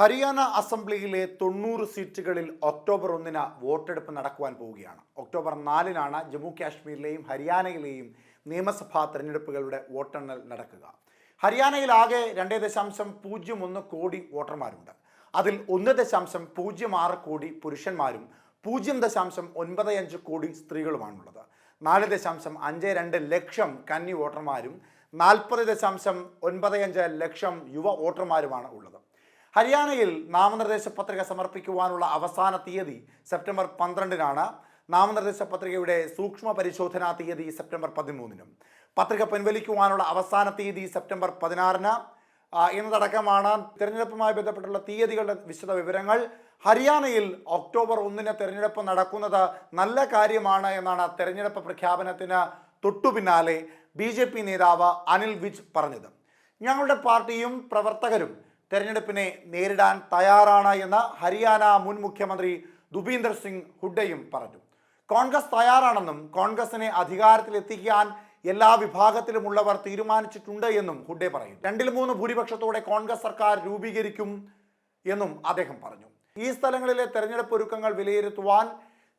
ഹരിയാന അസംബ്ലിയിലെ തൊണ്ണൂറ് സീറ്റുകളിൽ ഒക്ടോബർ ഒന്നിന് വോട്ടെടുപ്പ് നടക്കുവാൻ പോവുകയാണ്. ഒക്ടോബർ നാലിനാണ് ജമ്മു കാശ്മീരിലെയും ഹരിയാനയിലെയും നിയമസഭാ തെരഞ്ഞെടുപ്പുകളുടെ വോട്ടെണ്ണൽ നടക്കുക. ഹരിയാനയിൽ ആകെ രണ്ട് ദശാംശം പൂജ്യം ഒന്ന് കോടി വോട്ടർമാരുണ്ട്. അതിൽ ഒന്ന് ദശാംശം പൂജ്യം ആറ് കോടി പുരുഷന്മാരും പൂജ്യം ദശാംശം ഒൻപത് അഞ്ച് കോടി സ്ത്രീകളുമാണുള്ളത്. നാല് ദശാംശം അഞ്ച് രണ്ട് ലക്ഷം കന്നി വോട്ടർമാരും നാൽപ്പത് ദശാംശം ഒൻപത് അഞ്ച് ലക്ഷം യുവ വോട്ടർമാരുമാണ് ഉള്ളത്. ഹരിയാനയിൽ നാമനിർദ്ദേശ പത്രിക സമർപ്പിക്കുവാനുള്ള അവസാന തീയതി സെപ്റ്റംബർ പന്ത്രണ്ടിനാണ്. നാമനിർദ്ദേശ പത്രികയുടെ സൂക്ഷ്മ പരിശോധനാ തീയതി സെപ്റ്റംബർ പതിമൂന്നിനും. പത്രിക പിൻവലിക്കുവാനുള്ള അവസാന തീയതി സെപ്റ്റംബർ പതിനാറിന്. എന്നതടക്കമാണ് തിരഞ്ഞെടുപ്പുമായി ബന്ധപ്പെട്ടുള്ള തീയതികളുടെ വിശദ വിവരങ്ങൾ. ഹരിയാനയിൽ ഒക്ടോബർ ഒന്നിന് തിരഞ്ഞെടുപ്പ് നടക്കുന്നത് നല്ല കാര്യമാണ് എന്നാണ് തെരഞ്ഞെടുപ്പ് പ്രഖ്യാപനത്തിന് തൊട്ടു പിന്നാലെ ബി നേതാവ് അനിൽ വിജ് പറഞ്ഞത്. ഞങ്ങളുടെ പാർട്ടിയും പ്രവർത്തകരും തെരഞ്ഞെടുപ്പിനെ നേരിടാൻ തയ്യാറാണ് എന്ന് ഹരിയാന മുൻ മുഖ്യമന്ത്രി ദുപീന്ദർ സിംഗ് ഹുഡയും പറഞ്ഞു. കോൺഗ്രസ് തയ്യാറാണെന്നും കോൺഗ്രസിനെ അധികാരത്തിലെത്തിക്കാൻ എല്ലാ വിഭാഗത്തിലുമുള്ളവർ തീരുമാനിച്ചിട്ടുണ്ട് എന്നും ഹുഡെ പറയും. രണ്ടിൽ മൂന്ന് ഭൂരിപക്ഷത്തോടെ കോൺഗ്രസ് സർക്കാർ രൂപീകരിക്കും എന്നും അദ്ദേഹം പറഞ്ഞു. ഈ സ്ഥലങ്ങളിലെ തെരഞ്ഞെടുപ്പ് ഒരുക്കങ്ങൾ വിലയിരുത്തുവാൻ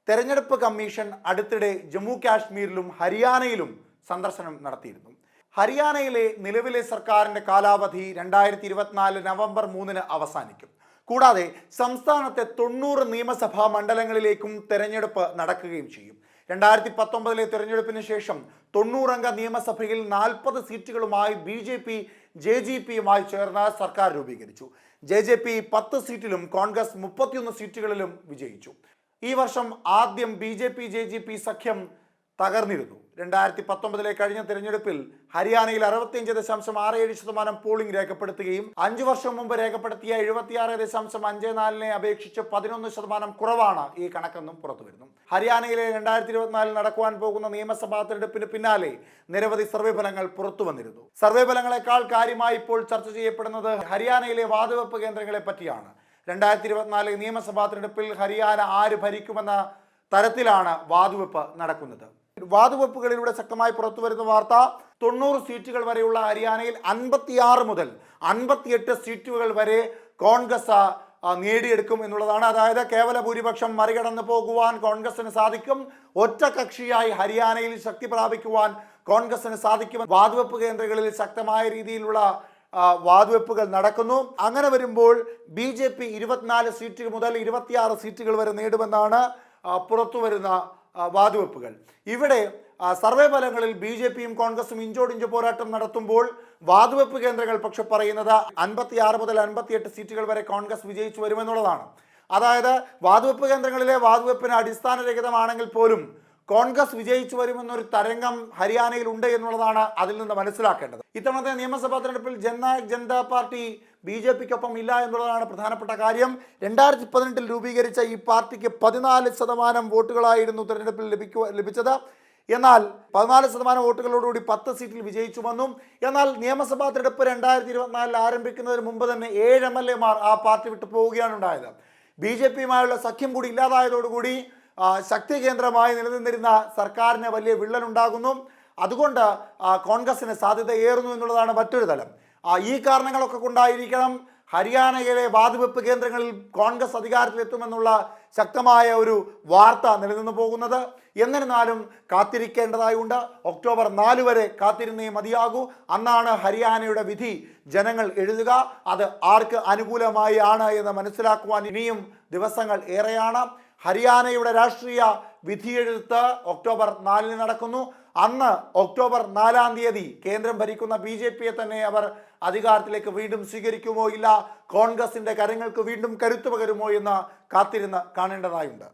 തെരഞ്ഞെടുപ്പ് കമ്മീഷൻ അടുത്തിടെ ജമ്മു കാശ്മീരിലും ഹരിയാനയിലും സന്ദർശനം നടത്തിയിരുന്നു. ഹരിയാനയിലെ നിലവിലെ സർക്കാരിന്റെ കാലാവധി രണ്ടായിരത്തി ഇരുപത്തിനാല് നവംബർ മൂന്നിന് അവസാനിക്കും. കൂടാതെ സംസ്ഥാനത്തെ തൊണ്ണൂറ് നിയമസഭാ മണ്ഡലങ്ങളിലേക്കും തെരഞ്ഞെടുപ്പ് നടക്കുകയും ചെയ്യും. രണ്ടായിരത്തി പത്തൊമ്പതിലെ തെരഞ്ഞെടുപ്പിന് ശേഷം തൊണ്ണൂറംഗ നിയമസഭയിൽ നാൽപ്പത് സീറ്റുകളുമായി B J P J J പിയുമായി ചേർന്ന സർക്കാർ രൂപീകരിച്ചു. ജെ ജെ പി പത്ത് സീറ്റിലും കോൺഗ്രസ് മുപ്പത്തിയൊന്ന് സീറ്റുകളിലും വിജയിച്ചു. ഈ വർഷം ആദ്യം B J P J J P സഖ്യം തകർന്നിരുന്നു. രണ്ടായിരത്തി പത്തൊമ്പതിലെ കഴിഞ്ഞ തിരഞ്ഞെടുപ്പിൽ ഹരിയാനയിൽ അറുപത്തിയഞ്ച് ദശാംശം ആറ് ഏഴ് ശതമാനം പോളിംഗ് രേഖപ്പെടുത്തുകയും അഞ്ചു വർഷം മുമ്പ് രേഖപ്പെടുത്തിയ എഴുപത്തിയാറ് ദശാംശം അഞ്ച് നാലിനെ അപേക്ഷിച്ച് പതിനൊന്ന് ശതമാനം കുറവാണ് ഈ കണക്കെന്നും പുറത്തുവരുന്നു. ഹരിയാനയിലെ രണ്ടായിരത്തി ഇരുപത്തിനാലിൽ നടക്കുവാൻ പോകുന്ന നിയമസഭാ തെരഞ്ഞെടുപ്പിന് പിന്നാലെ നിരവധി സർവേ ഫലങ്ങൾ പുറത്തു വന്നിരുന്നു സർവേ ഫലങ്ങളെക്കാൾ കാര്യമായി ഇപ്പോൾ ചർച്ച ചെയ്യപ്പെടുന്നത് ഹരിയാനയിലെ വാതുവെപ്പ് കേന്ദ്രങ്ങളെ പറ്റിയാണ്. രണ്ടായിരത്തി ഇരുപത്തിനാല് നിയമസഭാ തെരഞ്ഞെടുപ്പിൽ ഹരിയാന ആര് ഭരിക്കുമെന്ന തരത്തിലാണ് വാതുവെപ്പ് നടക്കുന്നത്. വാതുവെപ്പുകളിലൂടെ ശക്തമായി പുറത്തു വരുന്ന വാർത്ത തൊണ്ണൂറ് സീറ്റുകൾ വരെയുള്ള ഹരിയാനയിൽ അൻപത്തിയാറ് മുതൽ അൻപത്തിയെട്ട് സീറ്റുകൾ വരെ കോൺഗ്രസ് നേടിയെടുക്കും എന്നുള്ളതാണ്. അതായത് കേവല ഭൂരിപക്ഷം മറികടന്നു പോകുവാൻ കോൺഗ്രസിന് സാധിക്കും. ഒറ്റ കക്ഷിയായി ഹരിയാനയിൽ ശക്തി പ്രാപിക്കുവാൻ കോൺഗ്രസിന് സാധിക്കും. വാതുവെപ്പ് കേന്ദ്രങ്ങളിൽ ശക്തമായ രീതിയിലുള്ള വാതുവെപ്പുകൾ നടക്കുന്നു. അങ്ങനെ വരുമ്പോൾ ബി ജെ പി ഇരുപത്തിനാല് സീറ്റ് മുതൽ ഇരുപത്തിയാറ് സീറ്റുകൾ വരെ നേടുമെന്നാണ് പുറത്തു വരുന്ന വാതുവെപ്പുകൾ. ഇവിടെ സർവേ ഫലങ്ങളിൽ ബി ജെ പിയും കോൺഗ്രസും ഇഞ്ചോടിഞ്ച് പോരാട്ടം നടത്തുമ്പോൾ വാതുവെപ്പ് കേന്ദ്രങ്ങൾ പക്ഷെ പറയുന്നത് അൻപത്തി ആറ് മുതൽ അൻപത്തിയെട്ട് സീറ്റുകൾ വരെ കോൺഗ്രസ് വിജയിച്ചു വരുമെന്നുള്ളതാണ്. അതായത് വാതുവെപ്പ് കേന്ദ്രങ്ങളിലെ വാതുവെപ്പിന് അടിസ്ഥാനരഹിതമാണെങ്കിൽ പോലും കോൺഗ്രസ് വിജയിച്ചു വരുമെന്നൊരു തരംഗം ഹരിയാനയിൽ ഉണ്ട് എന്നുള്ളതാണ് അതിൽ നിന്ന് മനസ്സിലാക്കേണ്ടത്. ഇത്തവണത്തെ നിയമസഭാ തെരഞ്ഞെടുപ്പിൽ Jannayak Janta party B J പിക്കൊപ്പം ഇല്ല എന്നുള്ളതാണ് പ്രധാനപ്പെട്ട കാര്യം. രണ്ടായിരത്തി പതിനെട്ടിൽ രൂപീകരിച്ച ഈ പാർട്ടിക്ക് പതിനാല് ശതമാനം വോട്ടുകളായിരുന്നു തെരഞ്ഞെടുപ്പിൽ ലഭിക്കുക ലഭിച്ചത്. എന്നാൽ പതിനാല് ശതമാനം വോട്ടുകളോടുകൂടി പത്ത് സീറ്റിൽ വിജയിച്ചു വന്നു. എന്നാൽ നിയമസഭാ തെരഞ്ഞെടുപ്പ് രണ്ടായിരത്തി ഇരുപത്തിനാലിൽ ആരംഭിക്കുന്നതിന് മുമ്പ് തന്നെ ഏഴ് എം എൽ എമാർ ആ പാർട്ടി വിട്ടു പോവുകയാണ് ഉണ്ടായത്. ബി ജെ പിയുമായുള്ള സഖ്യം കൂടി ഇല്ലാതായതോടുകൂടി ശക്തി കേന്ദ്രമായി നിലനിന്നിരുന്ന സർക്കാരിന് വലിയ വിള്ളലുണ്ടാകുന്നു. അതുകൊണ്ട് കോൺഗ്രസിന് സാധ്യത ഏറുന്നു എന്നുള്ളതാണ് മറ്റൊരു തലം. ഈ കാരണങ്ങളൊക്കെ കൊണ്ടായിരിക്കണം ഹരിയാനയിലെ വാതുവെപ്പ് കേന്ദ്രങ്ങളിൽ കോൺഗ്രസ് അധികാരത്തിലെത്തുമെന്നുള്ള ശക്തമായ ഒരു വാർത്ത നിലനിന്ന് പോകുന്നത്. എന്നിരുന്നാലും കാത്തിരിക്കേണ്ടതായുണ്ട്. ഒക്ടോബർ നാല് വരെ കാത്തിരുന്നേ മതിയാകൂ. അന്നാണ് ഹരിയാനയുടെ വിധി ജനങ്ങൾ എഴുതുക. അത് ആർക്ക് അനുകൂലമായി ആണ് എന്ന് മനസ്സിലാക്കുവാൻ ഇനിയും ദിവസങ്ങൾ ഏറെയാണ്. ഹരിയാനയുടെ രാഷ്ട്രീയ വിധിയെഴുത്ത് ഒക്ടോബർ നാലിന് നടക്കുന്നു. അന്ന് ഒക്ടോബർ നാലാം തീയതി കേന്ദ്രം ഭരിക്കുന്ന ബി ജെ പിയെ തന്നെ അവർ അധികാരത്തിലേക്ക് വീണ്ടും സ്വീകരിക്കുമോ ഇല്ല? കോൺഗ്രസിന്റെ കരങ്ങൾക്ക് വീണ്ടും കരുത്തു പകരുമോ എന്ന് കാത്തിരുന്ന് കാണേണ്ടതായുണ്ട്.